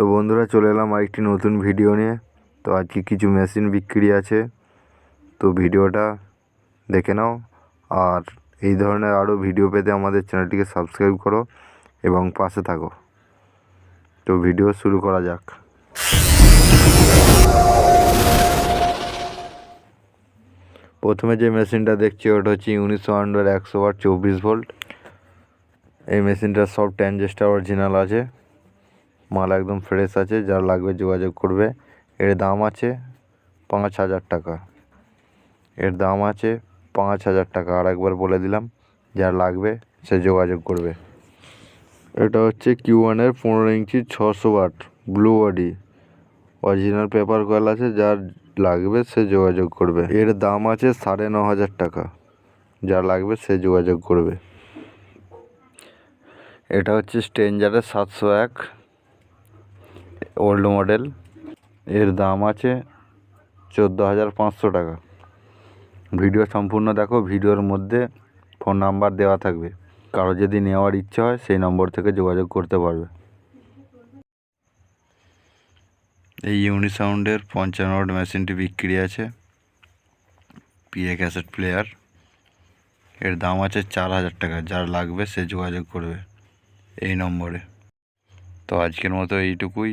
তো বন্ধুরা চলে এলাম আরেকটি নতুন ভিডিও নিয়ে। তো আজকে কিছু মেশিন বিক্রি আছে। তো ভিডিওটা দেখে নাও। আর এই ধরনের আরও ভিডিও পেতে আমাদের চ্যানেলটিকে সাবস্ক্রাইব করো এবং পাশে থাকো। তো ভিডিও শুরু করা যাক। প্রথমে যে মেশিনটা দেখছি, ওটা হচ্ছে উনিশশো আন্ডার একশো ওয়াট চব্বিশ ভোল্ট এই মেশিনটার সব ট্যানজেস্টার অরিজিনাল আছে। মাল একদম ফ্রেশ আছে, যার লাগবে যোগাযোগ করবে। এর দাম আছে পাঁচ হাজার টাকা। এর দাম আছে পাঁচ হাজার টাকা। আর একবার বলে দিলাম, যার লাগবে সে যোগাযোগ করবে। এটা হচ্ছে কিউ ওয়ানের পনেরো ইঞ্চি ছশো watt blue body original paper coil আছে, যার লাগবে সে যোগাযোগ করবে। এর দাম আছে সাড়ে ন হাজার টাকা। যার লাগবে সে যোগাযোগ করবে। এটা হচ্ছে স্ট্রেঞ্জারের সাতশো এক। Old model. এর দাম আছে চোদ্দ হাজার পাঁচশো টাকা। ভিডিও সম্পূর্ণ দেখো, ভিডিওর মধ্যে ফোন নাম্বার দেওয়া থাকবে। কারও যদি নেওয়ার ইচ্ছে হয়, সেই নম্বর থেকে যোগাযোগ করতে পারবে। এই ইউনিসাউন্ডের পঞ্চান্ন মেশিনটি বিক্রি আছে পিএ ক্যাসেট প্লেয়ার। এর দাম আছে চার হাজার টাকা, যার লাগবে সে যোগাযোগ করবে এই নম্বরে। তো আজকের মতো এইটুকুই।